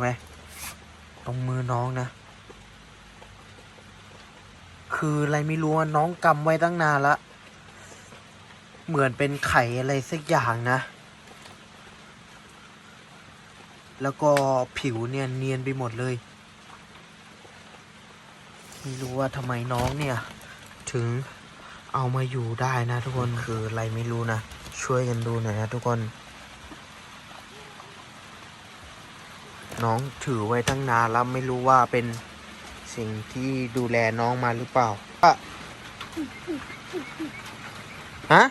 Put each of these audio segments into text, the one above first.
ไหมตรงมือน้องนะ คืออะไรไม่รู้ว่าน้องกำไว้ตั้งนานละ เหมือนเป็นไข่อะไรสักอย่างนะ แล้วก็ผิวเนี่ยเนียนไปหมดเลย ไม่รู้ว่าทำไมน้องเนี่ย ถึงเอามาอยู่ได้นะทุกคนคืออะไรไม่รู้นะ ช่วยกันดูหน่อยนะทุกคน น้องถือไว้ตั้งนานแล้วไม่รู้ว่าเป็นสิ่งที่ดูแลน้องมาหรือเปล่าอะฮะ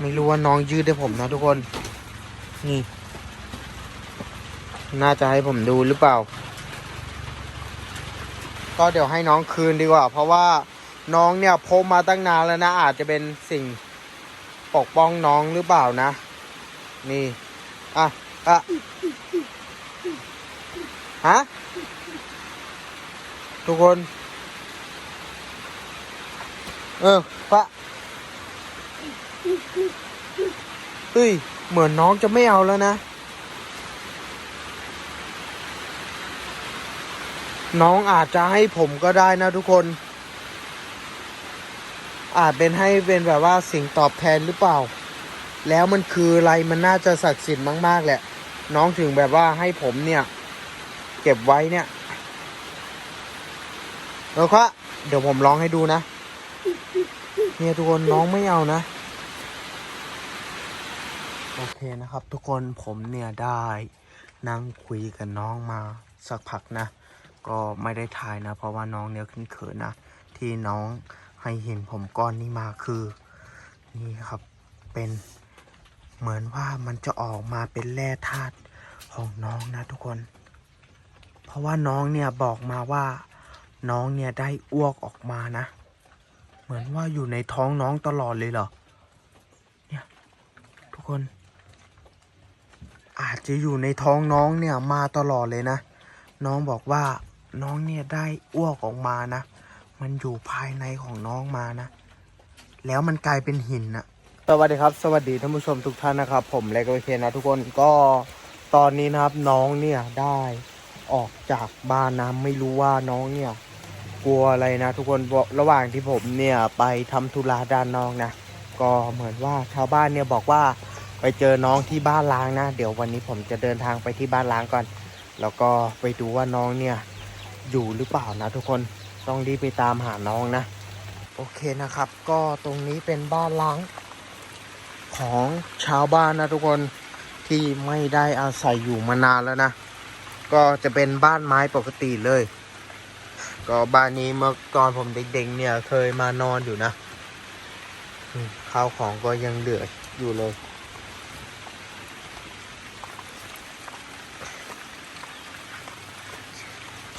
ไม่รู้ว่าน้องยืดให้ผมนะทุกคน นี่ น่าจะให้ผมดูหรือเปล่า ก็เดี๋ยวให้น้องคืนดีกว่า เพราะว่าน้องเนี่ยพกมาตั้งนานแล้วนะ อาจจะเป็นสิ่งปกป้องน้องหรือเปล่านะ นี่ อะ อะ ฮะ ทุกคน เออปะเฮ้ย เหมือนน้องจะไม่เอาแล้วนะ น้องอาจจะให้ผมก็ได้นะทุกคน อาจเป็นให้เป็นแบบว่าสิ่งตอบแทนหรือเปล่า แล้วมันคืออะไรมันน่าจะศักดิ์สิทธิ์มาก ๆ แหละ น้องถึงแบบว่าให้ผมเนี่ย เก็บไว้เนี่ย แล้วก็เดี๋ยวผมร้องให้ดูนะ เนี่ยทุกคนน้องไม่เอานะ โอเคนะครับ ทุกคนผมเนี่ยได้นั่งคุยกับน้องมาสักพักนะ ก็ไม่ได้ถ่ายนะ เพราะว่าน้องเนี่ยขึ้นเขินนะ ที่น้องให้เห็นผมก้อนนี้มาคือ นี่ครับเป็นเหมือนว่ามันจะออกมาเป็นแร่ธาตุของน้องนะทุกคน ราะว่าน้องเนี่ยบอกมาว่าน้องเนี่ยได้อ้วกออกมานะ เหมือนว่าอยู่ในท้องน้องตลอดเลยเหรอ เนี่ย ทุกคน อาจจะอยู่ในท้องน้องเนี่ยมาตลอดเลยนะ น้องบอกว่าน้องเนี่ยได้อ้วกออกมานะ มันอยู่ภายในของน้องมานะ แล้วมันกลายเป็นหินนะสวัสดีครับ สวัสดีท่านผู้ชมทุกท่านนะครับ ผมเล็กโอเคนะทุกคนก็ตอนนี้นะครับน้องเนี่ยได้ ออกจากบ้านนะไม่รู้ว่าน้องเนี่ย กลัวอะไรนะ ทุกคนระหว่างที่ผมเนี่ยไปทำธุระด้านนอกนะก็เหมือนว่าชาวบ้านเนี่ยบอกว่าไปเจอน้องที่บ้านล้างนะ เดี๋ยววันนี้ผมจะเดินทางไปที่บ้านล้างก่อน แล้วก็ไปดูว่าน้องเนี่ยอยู่หรือเปล่านะ ทุกคนต้องรีบไปตามหาน้องนะ โอเคนะครับ ก็ตรงนี้เป็นบ้านล้าง ของชาวบ้านนะทุกคนที่ไม่ได้อาศัยอยู่มานานแล้วนะ ก็จะเป็นบ้านไม้ปกติเลย ก็บ้านนี้เมื่อตอนผมเด็กๆเนี่ยเคยมานอนอยู่นะข้าวของก็ยังเหลืออยู่เลย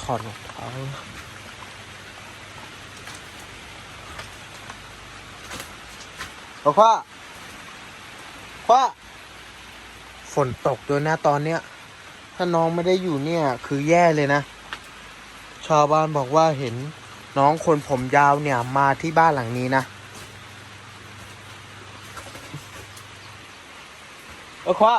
ถอดรองเท้าเอาคว้าคว้าฝนตกด้วยนะตอนเนี้ย ถ้าน้องไม่ได้อยู่เนี่ย คือแย่เลยนะ ชาวบ้านบอกว่าเห็นน้องคนผมยาวเนี่ยมาที่บ้านหลังนี้นะเอาคว้า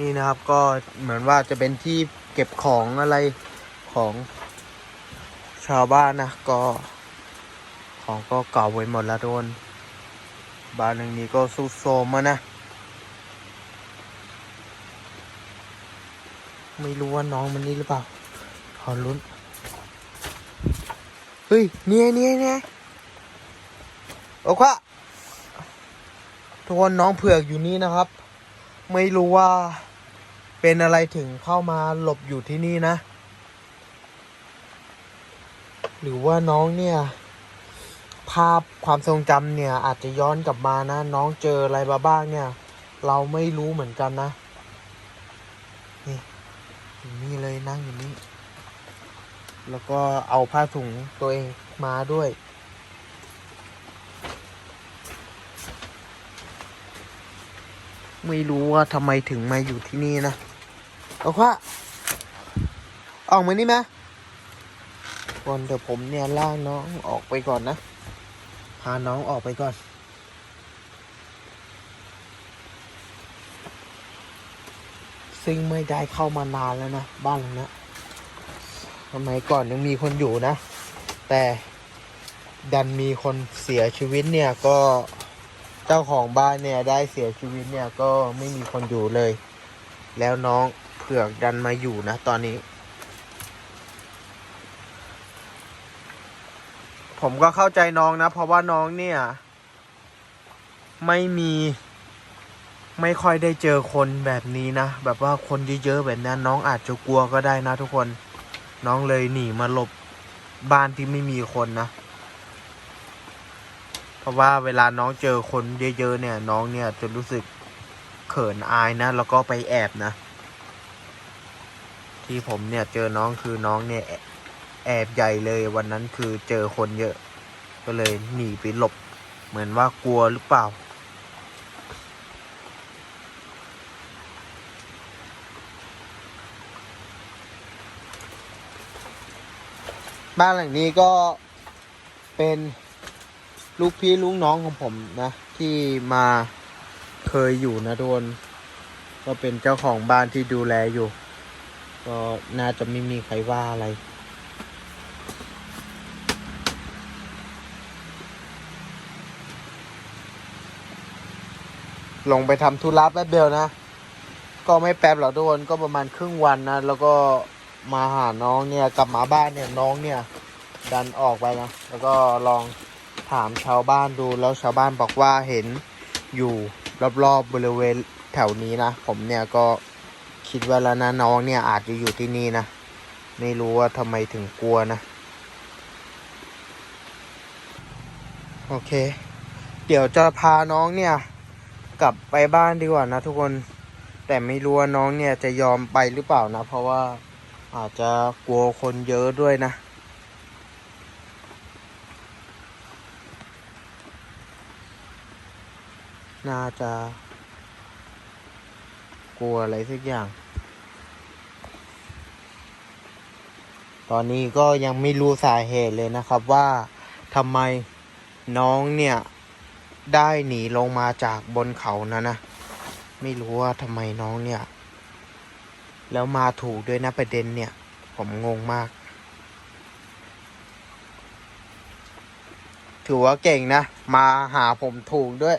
นี่นะครับก็เหมือนว่าจะเป็นที่เก็บของอะไรของ ชาวบ้านนะก็ ของก็เก่าไว้หมดแล้วโดน บ้านหลังนี้ก็สุดโทรมมานะ ไม่รู้ว่าน้องมันนี่หรือเปล่า ขอลุ้น เฮ้ย เนี่ยเนี่ยเนี่ยโอ้ควะทุกคนน้องเผือกอยู่นี่นะครับ ไม่รู้ว่าเป็นอะไรถึงเข้ามาหลบอยู่ที่นี่นะ หรือว่าน้องเนี่ยภาพความทรงจำเนี่ยอาจจะย้อนกลับมานะ น้องเจออะไรมาบ้างเนี่ย เราไม่รู้เหมือนกันนะ นี่อยู่นี่เลยนั่งอยู่นี่ แล้วก็เอาผ้าถุงตัวเองมาด้วย ไม่รู้ว่าทำไมถึงมาอยู่ที่นี่นะเอาว่าออกมานี่ไหม ก่อนเดี๋ยวผมเนี่ยล่ากน้องออกไปก่อนนะ พาน้องออกไปก่อนซึ่งไม่ได้เข้ามานานแล้วนะบ้านหลังนี้ยสมัยก่อนยังมีคนอยู่นะ แต่ดันมีคนเสียชีวิตเนี่ยก็เจ้าของบ้านเนี่ยได้เสียชีวิตเนี่ยก็ไม่มีคนอยู่เลย แล้วน้องเผือกดันมาอยู่นะตอนนี้ ผมก็เข้าใจน้องนะ เพราะว่าน้องเนี่ย ไม่มี ไม่ค่อยได้เจอคนแบบนี้นะ แบบว่าคนเยอะๆแบบนั้นน้องอาจจะกลัวก็ได้นะทุกคน น้องเลยหนีมาหลบบ้านที่ไม่มีคนนะ เพราะว่าเวลาน้องเจอคนเยอะๆเนี่ย น้องเนี่ยจะรู้สึกเขินอายนะ แล้วก็ไปแอบนะ ที่ผมเนี่ยเจอน้องคือน้องเนี่ย แอบใหญ่เลยวันนั้นคือเจอคนเยอะ ก็เลยหนีไปหลบ เหมือนว่ากลัวหรือเปล่า บ้านหลังนี้ก็เป็นลูกพี่ลูกน้องของผมนะ ที่มาเคยอยู่นะทุนก็เป็นเจ้าของบ้านที่ดูแลอยู่ ก็น่าจะไม่มีใครว่าอะไร ลงไปทำธุระแป๊บเดียวนะ ก็ไม่แป๊บหรอกทุกคนก็ประมาณครึ่งวันนะ แล้วก็มาหาน้องเนี่ยกลับมาบ้านเนี่ยน้องเนี่ย ดันออกไปนะ แล้วก็ลองถามชาวบ้านดูแล้วชาวบ้านบอกว่าเห็นอยู่รอบๆบบริเวณแถวนี้นะ ผมเนี่ยก็คิดว่าแล้วนะน้องเนี่ยอาจจะอยู่ที่นี่นะ ไม่รู้ว่าทำไมถึงกลัวนะ โอเค เดี๋ยวจะพาน้องเนี่ย กลับไปบ้านดีกว่านะทุกคน แต่ไม่รู้ว่าน้องเนี่ยจะยอมไปหรือเปล่านะ เพราะว่าอาจจะกลัวคนเยอะด้วยนะ น่าจะกลัวอะไรสักอย่าง ตอนนี้ก็ยังไม่รู้สาเหตุเลยนะครับว่าทำไมน้องเนี่ย ได้หนีลงมาจากบนเขานะนะ ไม่รู้ว่าทำไมน้องเนี่ย แล้วมาถูกด้วยนะประเด็นเนี่ย ผมงงมาก ถือว่าเก่งนะ มาหาผมถูกด้วย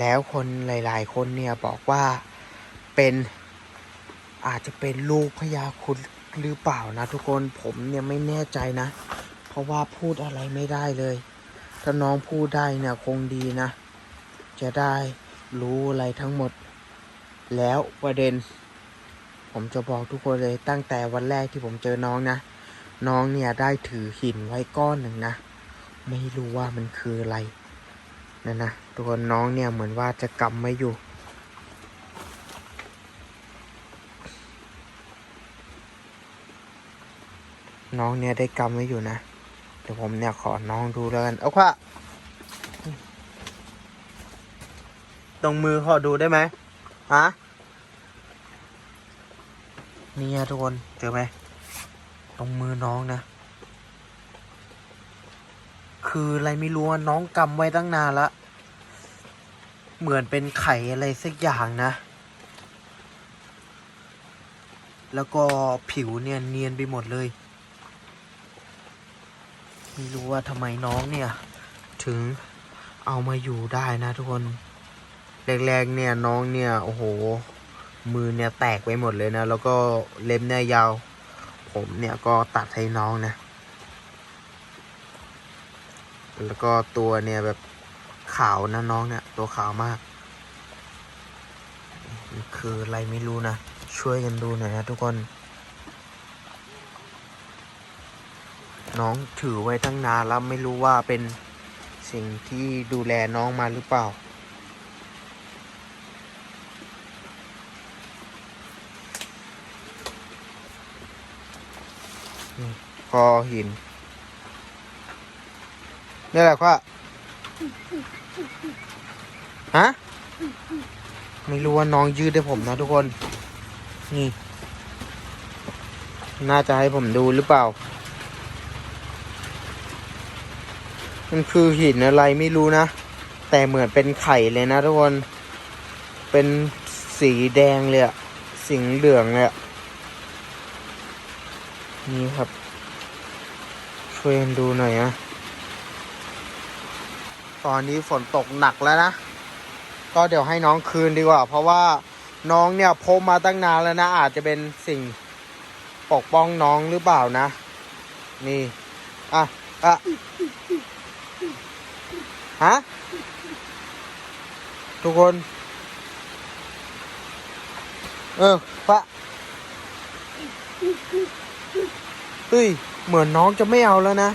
แล้วคนหลาย ๆ คนเนี่ยบอกว่าเป็นอาจจะเป็นลูกพญาครุดหรือเปล่านะทุกคนผมเนี่ยไม่แน่ใจนะ ราะว่าพูดอะไรไม่ได้เลย ถ้าน้องพูดได้เนี่ยคงดีนะ จะได้รู้อะไรทั้งหมด แล้วประเด็น ผมจะบอกทุกคนเลยตั้งแต่วันแรกที่ผมเจอน้องนะ น้องเนี่ยได้ถือหินไว้ก้อนหนึ่งนะ ไม่รู้ว่ามันคืออะไรนั่นนะทุกคนน้องเนี่ยเหมือนว่าจะกำไม่อยู่น้องเนี่ยได้กำไว้อยู่นะ เดี๋ยวผมเนี่ยขอน้องดูแล้วกันเอาค่ะตรงมือขอดูได้ไหมฮะนี่อะทุกคนเจอไหมตรงมือน้องนะ คืออะไรไม่รู้น้องกำไว้ตั้งนานละเหมือนเป็นไข่อะไรสักอย่างนะ แล้วก็ผิวเนี่ยเนียนไปหมดเลย ไม่รู้ว่าทำไมน้องเนี่ย ถึงเอามาอยู่ได้นะทุกคนแรกๆเนี่ยน้องเนี่ยโอ้โห มือเนี่ยแตกไปหมดเลยนะ แล้วก็เล็บเนี่ยยาว ผมเนี่ยก็ตัดให้น้องนะ แล้วก็ตัวเนี่ยแบบขาวนะน้องเนี่ย ตัวขาวมาก คืออะไรไม่รู้นะ ช่วยกันดูหน่อยนะทุกคน น้องถือไว้ตั้งนานแล้วไม่รู้ว่าเป็นสิ่งที่ดูแลน้องมาหรือเปล่าคอหินนี่แหละว่าฮะ ไม่รู้ว่าน้องยืดให้ผมนะทุกคน นี่ น่าจะให้ผมดูหรือเปล่า มันคือหินอะไรไม่รู้นะ แต่เหมือนเป็นไข่เลยนะทุกคน เป็นสีแดงเลยอะสีเหลืองเลยอะนี่ครับ ช่วยดูหน่อยนะตอนนี้ฝนตกหนักแล้วนะ ก็เดี๋ยวให้น้องคืนดีกว่า เพราะว่าน้องเนี่ยพบมาตั้งนานแล้วนะ อาจจะเป็นสิ่งปกป้องน้องหรือเปล่านะ นี่ อะ อะ ฮะ ทุกคน เออพระเฮ้ย เหมือนน้องจะไม่เอาแล้วนะ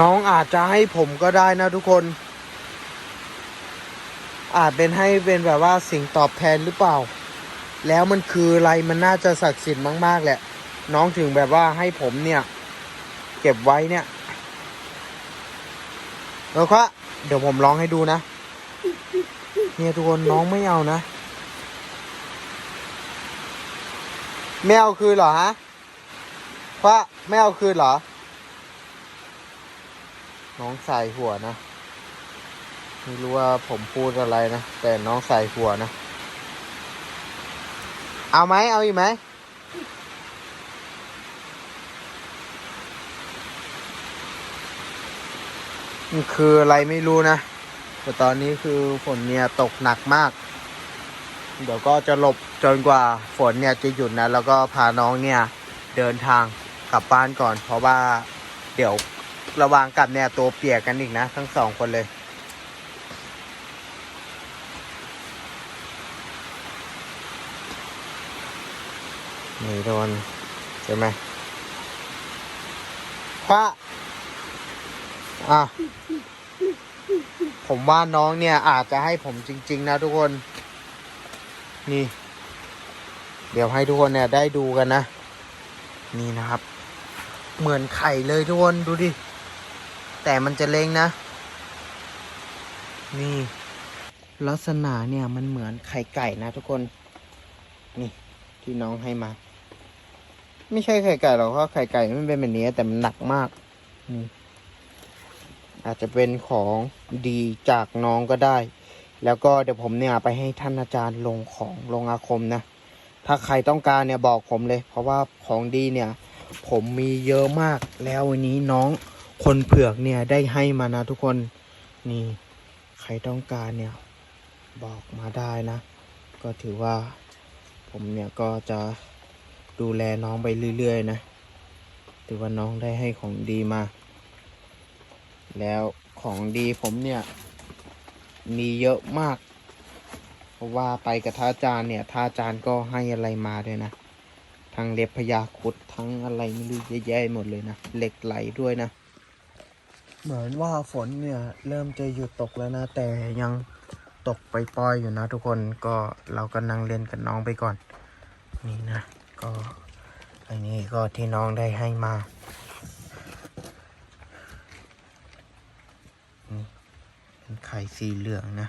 น้องอาจจะให้ผมก็ได้นะทุกคน อาจเป็นให้เป็นแบบว่าสิ่งตอบแทนหรือเปล่า แล้วมันคืออะไรมันน่าจะศักดิ์สิทธิ์มาก ๆ แหละ น้องถึงแบบว่าให้ผมเนี่ย ก็บไว้เนี่ยแล้วก็เดี๋ยวผมร้องให้ดูนะ เนี่ยทุกคนน้องไม่เอานะไม่เอาคืนเหรอฮะพระไม่เอาคืนเหรอ น้องใส่หัวนะ ไม่รู้ว่าผมพูดอะไรนะ แต่น้องใส่หัวนะ เอาไหมเอาอีกไหม มันคืออะไรไม่รู้นะ แต่ตอนนี้คือฝนเนี่ยตกหนักมาก เดี๋ยวก็จะหลบจนกว่าฝนเนี่ยจะหยุดนะ แล้วก็พาน้องเนี่ยเดินทางกลับบ้านก่อน เพราะว่าเดี๋ยวระว่างกลับเนี่ยตัวเปียกกันอีกนะ ทั้งสองคนเลยนี่โดนใช่ไหมพระ อะผมว่าน้องเนี่ยอาจจะให้ผมจริง ๆ นะทุกคน นี่ เดี๋ยวให้ทุกคนเนี่ยได้ดูกันนะ นี่นะครับ เหมือนไข่เลยทุกคนดูดิ แต่มันจะเล็งนะ นี่ ลักษณะเนี่ยมันเหมือนไข่ไก่นะทุกคน นี่ที่น้องให้มา ไม่ใช่ไข่ไก่หรอกเพราะไข่ไก่มันเป็นแบบนี้แต่มันหนักมาก นี่ อาจจะเป็นของดีจากน้องก็ได้ แล้วก็เดี๋ยวผมเนี่ยไปให้ท่านอาจารย์ลงของลงอาคมนะ ถ้าใครต้องการเนี่ยบอกผมเลย เพราะว่าของดีเนี่ย ผมมีเยอะมากแล้ววันนี้น้องคนเผือกเนี่ยได้ให้มานะทุกคนนี่ใครต้องการเนี่ยบอกมาได้นะ ก็ถือว่าผมเนี่ยก็จะดูแลน้องไปเรื่อยๆนะถือว่าน้องได้ให้ของดีมา แล้วของดีผมเนี่ย มีเยอะมาก เพราะว่าไปกับท่าจารย์เนี่ยท่าอาจารย์ก็ให้อะไรมาด้วยนะ ทั้งเล็บพญาคุดทั้งอะไรไม่รู้เยอะแยะหมดเลยนะเหล็กไหลด้วยนะ เหมือนว่าฝนเนี่ย เริ่มจะหยุดตกแล้วนะ แต่ยังตกไปปล่อยอยู่นะทุกคนก็เราก็นั่งเล่นกับน้องไปก่อน นี่นะ ก็อันนี้ก็ที่น้องได้ให้มา เป็นไข่สีเหลืองนะ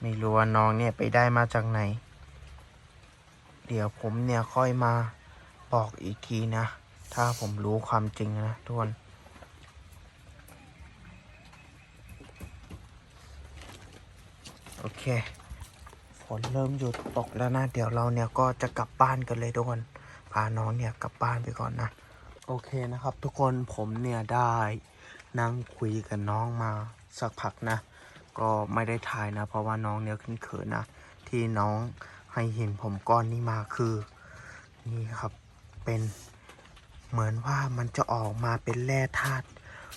ไม่รู้ว่าน้องเนี่ยไปได้มาจากไหน เดี๋ยวผมเนี่ยค่อยมาบอกอีกทีนะ ถ้าผมรู้ความจริงนะทุกคนโอเคฝนเริ่มหยุดตกแล้วนะ เดี๋ยวเราเนี่ยก็จะกลับบ้านกันเลยทุกคน พาน้องเนี่ยกลับบ้านไปก่อนนะ โอเคนะครับทุกคนผมเนี่ยได้นั่งคุยกับน้องมาสักพักนะ ก็ไม่ได้ถ่ายนะ เพราะว่าน้องเนี่ยขึ้นเขินนะ ที่น้องให้เห็นผมก้อนนี้มาคือ นี่ครับเป็นเหมือนว่ามันจะออกมาเป็นแร่ธาตุ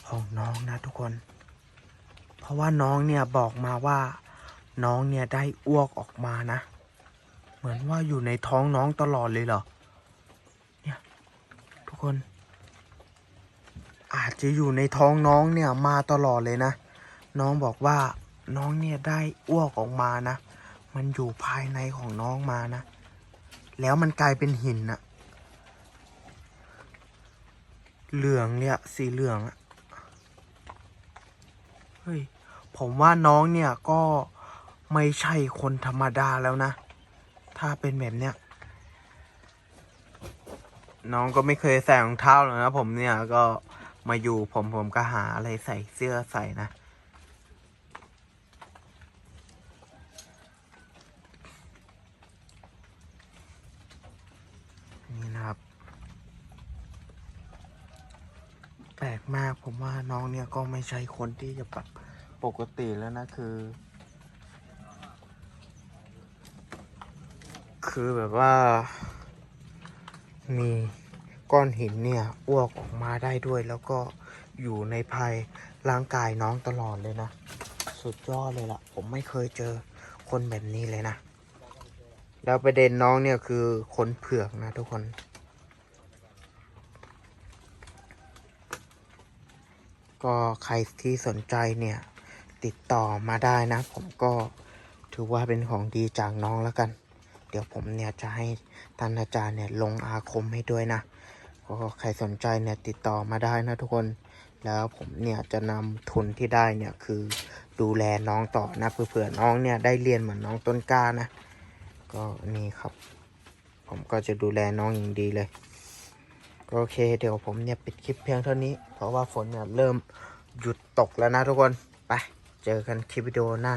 ของน้องนะทุกคน เพราะว่าน้องเนี่ยบอกมาว่าน้องเนี่ยได้อ้วกออกมานะ เหมือนว่าอยู่ในท้องน้องตลอดเลยเหรอ คน อาจจะอยู่ในท้องน้องเนี่ยมาตลอดเลยนะ น้องบอกว่าน้องเนี่ยได้อ้วกออกมานะ มันอยู่ภายในของน้องมานะ แล้วมันกลายเป็นหินอะเหลืองเนี่ยสีเหลืองอะเฮ้ยผมว่าน้องเนี่ยก็ไม่ใช่คนธรรมดาแล้วนะ ถ้าเป็นแบบเนี้ย น้องก็ไม่เคยใส่รองเท้าเลยนะผมเนี่ยก็มาอยู่ผมผมก็หาอะไรใส่เสื้อใส่นะ นี่นะครับ แปลกมากผมว่าน้องเนี่ยก็ไม่ใช่คนที่จะแบบปกติแล้วนะคือ คือแบบว่า มีก้อนหินเนี่ยอ้วกออกมาได้ด้วย แล้วก็อยู่ในภายร่างกายน้องตลอดเลยนะ สุดยอดเลยล่ะ ผมไม่เคยเจอคนแบบนี้เลยนะ แล้วประเด็นน้องเนี่ยคือคนเผือกนะทุกคน ก็ใครที่สนใจเนี่ย ติดต่อมาได้นะ ผมก็ถือว่าเป็นของดีจากน้องแล้วกัน เดี๋ยวผมเนี่ยจะให้ท่านอาจารย์เนี่ยลงอาคมให้ด้วยนะก็ใครสนใจเนี่ยติดต่อมาได้นะทุกคน แล้วผมเนี่ยจะนำทุนที่ได้เนี่ยคือดูแลน้องต่อนะเผื่อน้องเนี่ยได้เรียนเหมือนน้องต้นกล้านะ ก็นี่ครับ ผมก็จะดูแลน้องอย่างดีเลยก็โอเค เดี๋ยวผมเนี่ยปิดคลิปเพียงเท่านี้ เพราะว่าฝนเนี่ยเริ่มหยุดตกแล้วนะทุกคน ไป เจอกันคลิปวิดีโอหน้า